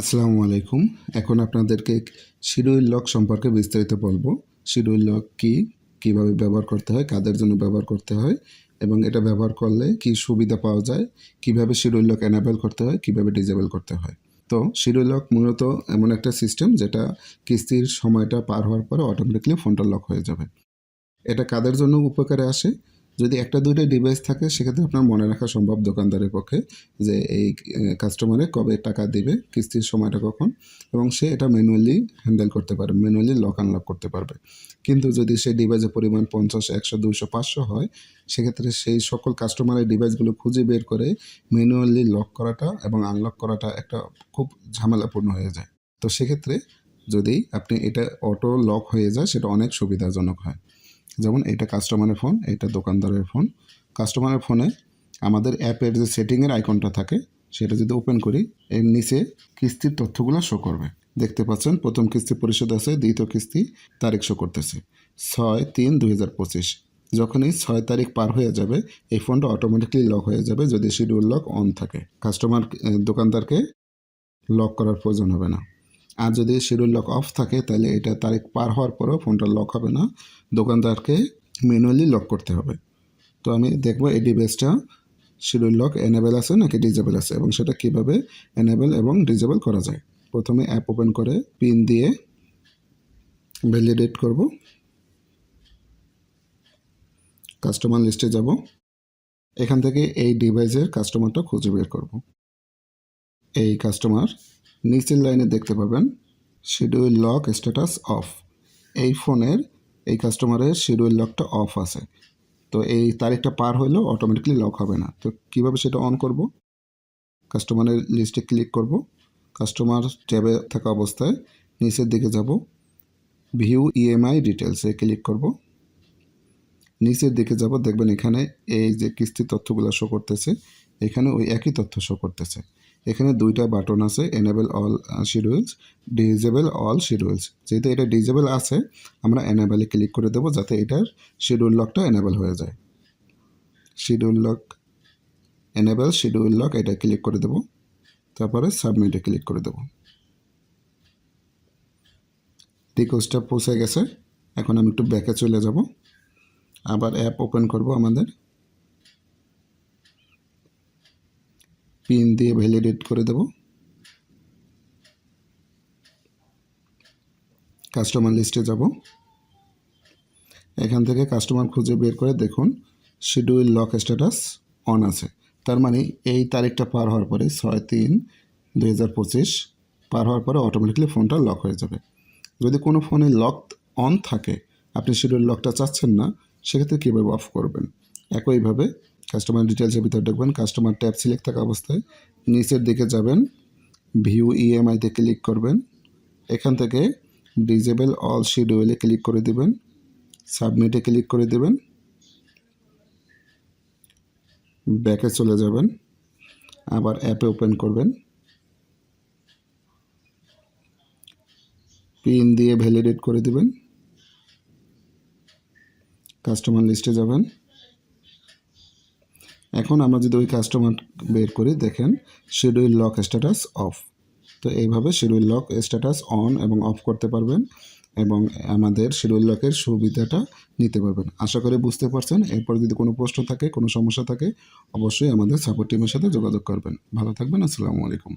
আসসালামু আলাইকুম। এখন আপনাদেরকে শিডিউল লক সম্পর্কে বিস্তারিত বলব। শিডিউল লক কি, কীভাবে ব্যবহার করতে হয়, কাদের জন্য ব্যবহার করতে হয়, এবং এটা ব্যবহার করলে কি সুবিধা পাওয়া যায়, কীভাবে শিডিউল লক এনাবেল করতে হয়, কীভাবে ডিজেবল করতে হয়। তো শিডিউল লক মূলত এমন একটা সিস্টেম যেটা কিস্তির সময়টা পার হওয়ার পরে অটোমেটিকলি ফোনটা লক হয়ে যাবে। এটা কাদের জন্য উপকারে আসে? যদি একটা, দুইটা ডিভাইস থাকে, সেক্ষেত্রে আপনার মনে রাখা সম্ভব দোকানদারের পক্ষে যে এই কাস্টমারে কবে টাকা দিবে, কিস্তির সময়টা কখন, এবং সে এটা ম্যানুয়ালি হ্যান্ডেল করতে পারবে ম্যানুয়ালি লক আনলক করতে পারবে। কিন্তু যদি সেই ডিভাইসের পরিমাণ পঞ্চাশ, একশো দুশো পাঁচশো হয়, সেক্ষেত্রে সেই সকল কাস্টমারের ডিভাইসগুলো খুঁজে বের করে ম্যানুয়ালি লক করাটা এবং আনলক করাটা একটা খুব ঝামেলাপূর্ণ হয়ে যায়। তো সেক্ষেত্রে যদি আপনি এটা অটো লক হয়ে যায়, সেটা অনেক সুবিধাজনক হয়। যেমন এটা কাস্টমারের ফোন এটা দোকানদারের ফোন কাস্টমারের ফোনে আমাদের অ্যাপের যে সেটিংয়ের আইকনটা থাকে, সেটা যদি ওপেন করি, এর নিচে কিস্তির তথ্যগুলো শো করবে। দেখতে পাচ্ছেন, প্রথম কিস্তি পরিশোধ আছে, দ্বিতীয় কিস্তি তারিখ শো করতেছে। ছয় তিন দুই হাজার পঁচিশ। যখনই ছয় তারিখ পার হয়ে যাবে, এই ফোনটা অটোমেটিকলি লক হয়ে যাবে যদি শিডিউল লক অন থাকে। কাস্টমার দোকানদারকে লক করার প্রয়োজন হবে না। আর যদি শিডিউল লক অফ থাকে, তাহলে এটা তারিখ পার হওয়ার পরেও ফোনটা লক হবে না। দোকানদারকে ম্যানুয়ালি লক করতে হবে। তো আমি দেখব এই ডিভাইসটা শিডিউল লক এনেবেল আছে নাকি ডিজেবল আছে এবং সেটা কীভাবে এনেবেল এবং ডিজেবল করা যায়। প্রথমে অ্যাপ ওপেন করে পিন দিয়ে ভ্যালিডেট করব। কাস্টমার লিস্টে যাব। এখান থেকে এই ডিভাইসের কাস্টমারটা খুঁজে বের করব। এই কাস্টমার নিচের লাইনে দেখতে পাবেন শিডিউল লক স্ট্যাটাস অফ এই ফোনের এই কাস্টমারের শিডিউল লকটা অফ আছে। তো এই তারিখটা পার হলেও অটোমেটিকলি লক হবে না। তো কীভাবে সেটা অন করব? কাস্টমারের লিস্টে ক্লিক করব। কাস্টমার ট্যাবে থাকা অবস্থায় নিচের দিকে যাব। ভিউ ইএমআই ডিটেলসে ক্লিক করব। নিচের দিকে যাব, দেখবেন এখানে এই যে কিস্তি তথ্যগুলো শো করতেছে, এখানে ওই একই তথ্য শো করতেছে। এখানে দুইটা বাটন আছে enable all schedules disable all schedules যেহেতু এটা ডিজেবল আছে, আমরা এনেবেলে ক্লিক করে দেবো যাতে এটার শিডিউল লকটা এনেবেল হয়ে যায়। Schedule lock enable schedule lock এটা ক্লিক করে দেবো। তারপরে সাবমিটে ক্লিক করে দেবো। রিকোয়েস্টটা পৌঁছে গেছে। এখন আমি একটু ব্যাকে চলে যাব। আবার অ্যাপ ওপেন করব আমাদের। পিন দিয়ে ভ্যালিডেট করে দেব। কাস্টমার লিস্টে যাব। এখান থেকে কাস্টমার খুঁজে বের করে দেখুন শিডিউল লক স্ট্যাটাস অন আছে। তার মানে এই তারিখটা পার হওয়ার পরে ছয় তিন দুই পার হওয়ার পরে অটোমেটিকলি ফোনটা লক হয়ে যাবে। যদি কোনো ফোনে লক অন থাকে, আপনি শিডিউল লকটা চাচ্ছেন না, সেক্ষেত্রে কীভাবে অফ করবেন? একইভাবে কাস্টমার ডিটেলসের ভিতরে দেখবেন। কাস্টমার ট্যাব সিলেক্ট থাকা অবস্থায় নিচের দিকে যাবেন। ভিউ ইএমআইতে ক্লিক করবেন। এখান থেকে ডিজেবল অল শিডিউলে ক্লিক করে দেবেন। সাবমিটে ক্লিক করে দেবেন। ব্যাকে চলে যাবেন। আবার অ্যাপে ওপেন করবেন। পিন দিয়ে ভ্যালিডেট করে দেবেন। কাস্টমার লিস্টে যাবেন। এখন আমরা যদি ওই কাস্টমার বের করি, দেখেন শিডিউল লক স্ট্যাটাস অফ তো এইভাবে শিডিউল লক স্ট্যাটাস অন এবং অফ করতে পারবেন এবং আমাদের শিডিউল লকের সুবিধাটা নিতে পারবেন। আশা করি বুঝতে পারছেন। এরপর যদি কোনো প্রশ্ন থাকে, কোনো সমস্যা থাকে, অবশ্যই আমাদের সাপোর্ট টিমের সাথে যোগাযোগ করবেন। ভালো থাকবেন। আসসালামু আলাইকুম।